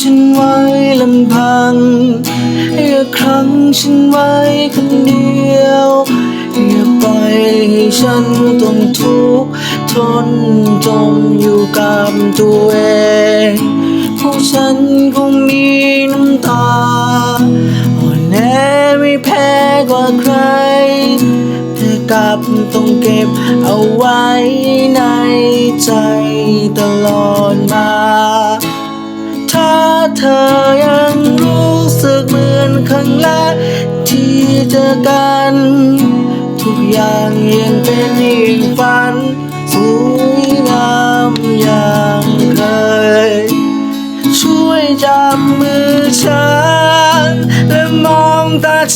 ฉันไว้ลำพังอย่าครั้งฉันไว้คนเดียว อย่าปล่อยให้ฉันต้องทุกข์ นจมอยู่กับตัวเองพราะฉันคงมีน้ำตาอ่อนแอไม่แพ้กว่าใครแต่กลับต้องเก็บเอาไว้ในใจตลอดมา ถ้าเธอยังรู้สึกเหมือนครั้งแรกที่เจอกัน ทุกอย่างยังเป็นอีกฝัน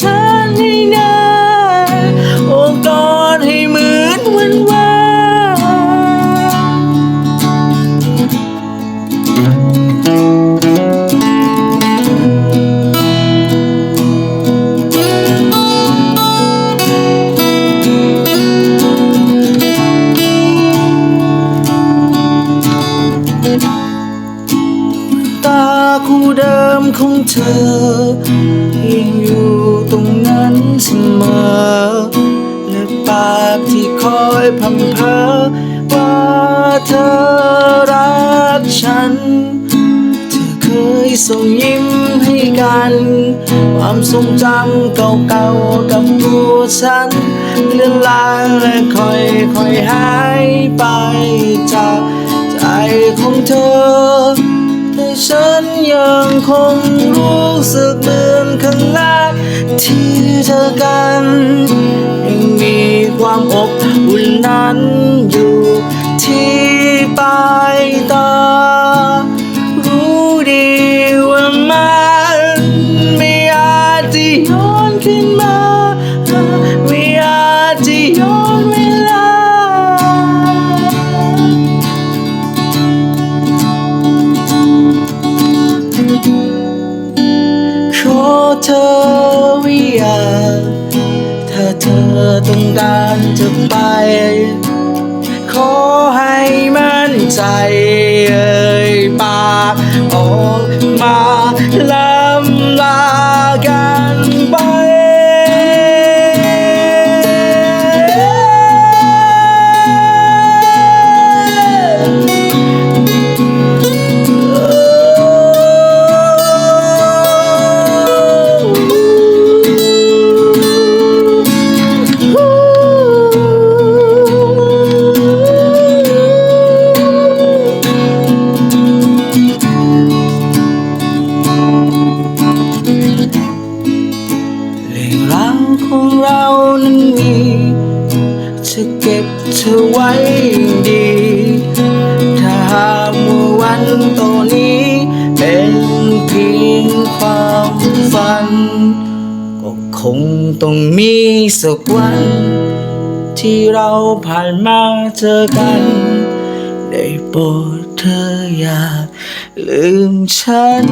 ฉันให้นานโอบกอดให้เหมือนวันวานตา คู่เดิมของเธอ ยังอยู่ตรงนั้นเสมอ และปากที่คอยพำเพอว่าเธอรักฉัน เธอเคยส่งยิ้มให้กัน ความทรงจำเก่าๆกับตัวฉันเลือนลางและค่อยๆหายไปจากใจของเธอ แต่ฉันยังคงรู้สึกเหมือนครั้งแรกที่เธอกันยังมีความอบอุ่นนั้น เธอต้องการจะไป ขอให้มั่นใจเอ่ยปากออกมาลำลากัน จะเก็บเธอไว้ดี ถ้าหากว่าวันต่อนนี้ เป็นเพียงความฝัน ก็คงต้องมีสักวัน ที่เราผ่านมาเจอกัน ได้โปรดเธออย่าลืมฉัน